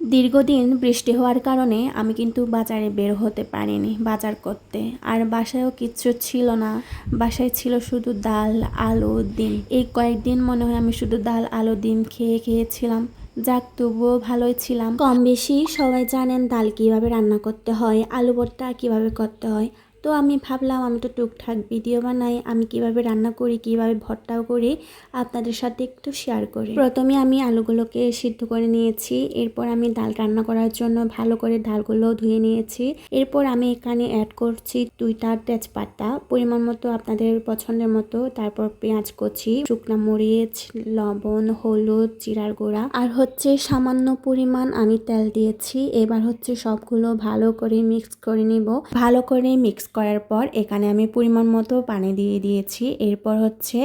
দীর্ঘদিন বৃষ্টি হওয়ার কারণে আমি কিন্তু বাজারে বের হতে পারিনি বাজার করতে। আর বাসায়ও কিচ্ছু ছিল না। বাসায় ছিল শুধু ডাল, আলু, ডিম। এই কয়েকদিন মনে হয় আমি শুধু ডাল, আলু, ডিম খেয়ে খেয়েছিলাম। যাক, তবুও ভালোই ছিলাম। কম বেশি সবাই জানেন ডাল কীভাবে রান্না করতে হয়, আলু ভর্তা কীভাবে করতে হয়। তো আমি ভাবলাম, আমি তো টুকটাক ভিডিও বানাই, আমি কীভাবে রান্না করি, কীভাবে ভর্তাও করি, আপনাদের সাথে একটু শেয়ার করি। প্রথমে আমি আলুগুলোকে সিদ্ধ করে নিয়েছি, এরপর আমি ডাল রান্না করার জন্য ভালো করে ডালগুলো ধুয়ে নিয়েছি। এরপর আমি এখানে অ্যাড করছি দুইটা তেজপাতা, পরিমাণ মতো আপনাদের পছন্দের মতো, তারপর পেঁয়াজ কচি, শুকনো মরিচ, লবণ, হলুদ, জিরার গুঁড়া। আর হচ্ছে সামান্য পরিমাণ আমি তেল দিয়েছি, এবার হচ্ছে সবগুলো ভালো করে মিক্স করে নিব। ভালো করে মিক্স করার পর এখানে আমি পরিমাণ মতো পানি দিয়ে দিয়েছি। এরপর হচ্ছে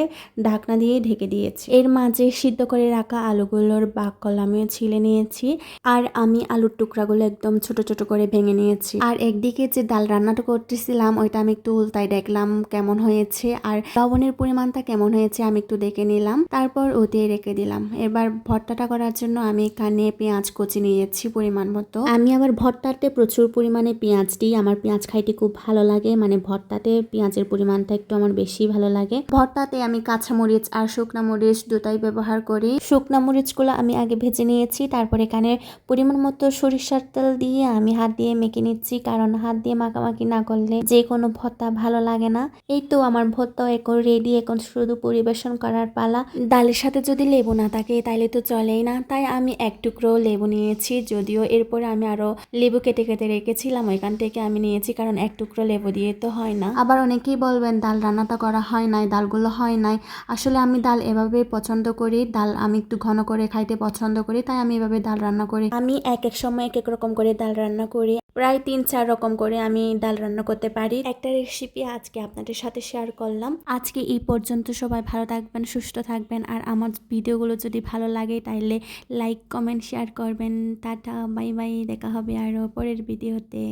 ঢাকনা দিয়ে ঢেকে দিয়েছি। এর মাঝে সিদ্ধ করে রাখা আলুগুলোর বাকল আমিও ছিলে নিয়েছি আর আমি আলুর টুকরাগুলো একদম ছোট ছোট করে ভেঙে নিয়েছি। আর একদিকে যে ডাল রান্নাটা করতেছিলাম, ওইটা আমি একটু উল্টাই দেখলাম কেমন হয়েছে আর লবণের পরিমাণটা কেমন হয়েছে আমি একটু দেখে নিলাম। তারপর ওতে রেখে দিলাম। এবার ভর্তাটা করার জন্য আমি এখানে পেঁয়াজ কচি নিয়েছি পরিমাণ মতো। আমি আবার ভর্তাতে প্রচুর পরিমাণে পেঁয়াজ দিই। আমার পেঁয়াজ খাইতে খুব ভালো লাগে। মানে ভর্তাতে পেঁয়াজের পরিমাণটা একটু আমার বেশি ভালো লাগে। ভর্তাতে আমি কাঁচা মরিচ আর শুকনো মরিচ দুটাই ব্যবহার করি। শুকনা মরিচগুলো আমি আগে ভেজে নিয়েছি, তারপর এখানে পরিমাণ মতো সরিষার তেল দিয়ে আমি হাত দিয়ে মেখে নিচ্ছি, কারণ হাত দিয়ে মাখামাখি না করলে যে কোনো ভর্তা ভালো লাগে না। এই তো আমার ভর্তাও এখন রেডি এখন শুধু পরিবেশন করার পালা। ডালের সাথে যদি লেবু না থাকে, তাইলে তো চলেই না। তাই আমি এক টুকরো লেবু নিয়েছি, যদিও এরপরে আমি আরও লেবু কেটে কেটে রেখেছিলাম, ওইখান থেকে আমি নিয়েছি, কারণ এক টুকরো লেবু দিয়ে তো হয় না। আবার অনেকেই বলবেন ডাল রান্নাটা করা হয় নাই ডালগুলো হয় নাই। আসলে আমি ডাল এভাবে পছন্দ করি। ডাল আমি একটু ঘন করে খাইতে পছন্দ করি তাই আমি এভাবে ডাল রান্না করি। আমি এক এক সময় এক এক রকম করে ডাল রান্না করি। প্রায় তিন চার রকম করে আমি ডাল রান্না করতে পারি। একটা রেসিপি আজকে আপনাদের সাথে শেয়ার করলাম। আজকে এই পর্যন্ত সবাই ভালো থাকবেন সুস্থ থাকবেন। আর আমার ভিডিওগুলো যদি ভালো লাগে তাইলে লাইক কমেন্ট শেয়ার করবেন। টাটা বাই বাই দেখা হবে আরও পরের ভিডিওতে।